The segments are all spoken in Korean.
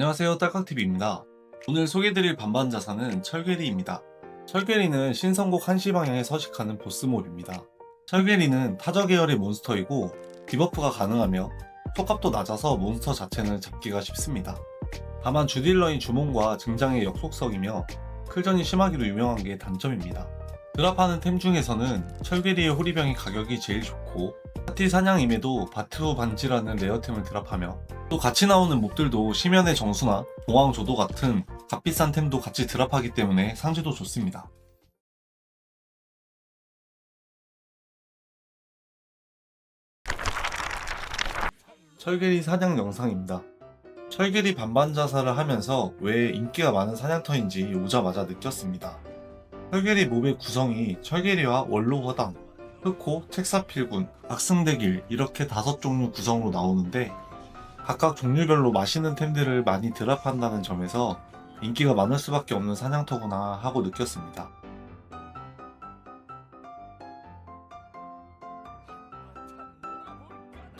안녕하세요 딸깍TV입니다. 오늘 소개드릴 반반 자산은 철괴리입니다. 철괴리는 신성곡 한시 방향에 서식하는 보스몹입니다. 철괴리는 타저 계열의 몬스터이고 디버프가 가능하며 효값도 낮아서 몬스터 자체는 잡기가 쉽습니다. 다만 주딜러인 주몽과 증장의 역속성이며 클전이 심하기로 유명한 게 단점입니다. 드랍하는 템 중에서는 철괴리의 호리병이 가격이 제일 좋고 파티 사냥임에도 바트후 반지라는 레어템을 드랍하며 또 같이 나오는 몹들도 심연의 정수나 봉황 조도 같은 값비싼 템도 같이 드랍하기 때문에 상지도 좋습니다. 철계리 사냥 영상입니다. 철계리 반반 자살을 하면서 왜 인기가 많은 사냥터인지 오자마자 느꼈습니다. 철계리 몹의 구성이 철계리와 원로 허당, 흑호, 책사필군, 악승대길 이렇게 다섯 종류 구성으로 나오는데 각각 종류별로 맛있는 템들을 많이 드랍한다는 점에서 인기가 많을 수밖에 없는 사냥터구나 하고 느꼈습니다.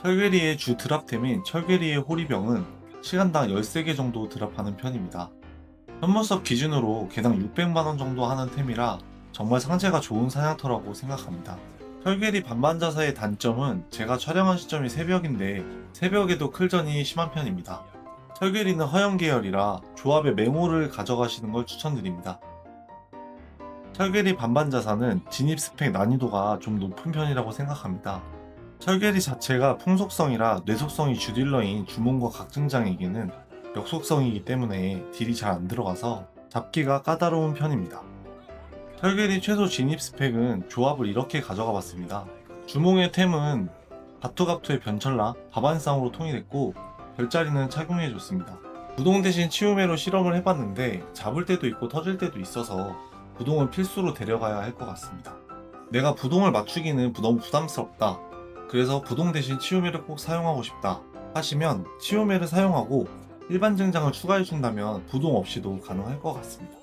철괴리의 주 드랍템인 철괴리의 호리병은 시간당 13개 정도 드랍하는 편입니다. 현물섭 기준으로 개당 600만원 정도 하는 템이라 정말 상태가 좋은 사냥터라고 생각합니다. 철괴리 반반자사의 단점은 제가 촬영한 시점이 새벽인데 새벽에도 클전이 심한 편입니다. 철괴리는 허영 계열이라 조합의 메모를 가져가시는 걸 추천드립니다. 철괴리 반반자사는 진입 스펙 난이도가 좀 높은 편이라고 생각합니다. 철괴리 자체가 풍속성이라 뇌속성이 주딜러인 주몽과 각증장에게는 역속성이기 때문에 딜이 잘 안 들어가서 잡기가 까다로운 편입니다. 철괴리 최소 진입 스펙은 조합을 이렇게 가져가 봤습니다. 주몽의 템은 바투갑투의 변철라, 바반쌍으로 통일했고 별자리는 착용해줬습니다. 부동 대신 치우매로 실험을 해봤는데 잡을 때도 있고 터질 때도 있어서 부동은 필수로 데려가야 할 것 같습니다. 내가 부동을 맞추기는 너무 부담스럽다. 그래서 부동 대신 치우매를 꼭 사용하고 싶다 하시면 치우매를 사용하고 일반 증장을 추가해준다면 부동 없이도 가능할 것 같습니다.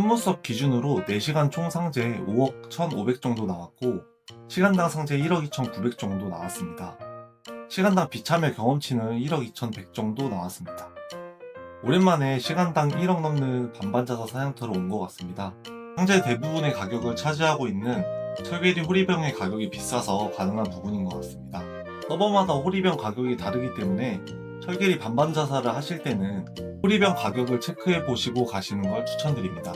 현무섭 기준으로 4시간 총 상제 5억 1,500 정도 나왔고 시간당 상제 1억 2,900 정도 나왔습니다. 시간당 비참여 경험치는 1억 2,100 정도 나왔습니다. 오랜만에 시간당 1억 넘는 반반자사 사냥터로 온 것 같습니다. 상제 대부분의 가격을 차지하고 있는 철계리 호리병의 가격이 비싸서 가능한 부분인 것 같습니다. 서버마다 호리병 가격이 다르기 때문에 철계리 반반자사를 하실 때는 호리병 가격을 체크해 보시고 가시는 걸 추천드립니다.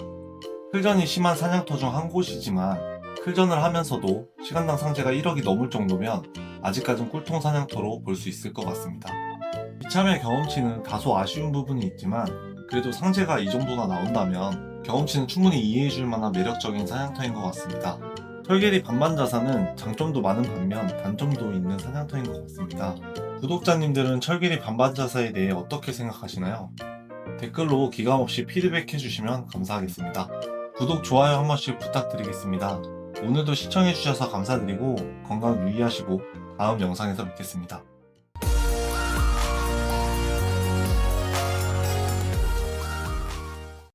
클전이 심한 사냥터 중 한 곳이지만 클전을 하면서도 시간당 상제가 1억이 넘을 정도면 아직까진 꿀통 사냥터로 볼 수 있을 것 같습니다. 이참의 경험치는 다소 아쉬운 부분이 있지만 그래도 상제가 이 정도나 나온다면 경험치는 충분히 이해해줄 만한 매력적인 사냥터인 것 같습니다. 철계리 반반자사는 장점도 많은 반면 단점도 있는 사냥터인 것 같습니다. 구독자님들은 철계리 반반 자사에 대해 어떻게 생각하시나요? 댓글로 기감없이 피드백 해주시면 감사하겠습니다. 구독, 좋아요 한 번씩 부탁드리겠습니다. 오늘도 시청해주셔서 감사드리고 건강 유의하시고 다음 영상에서 뵙겠습니다.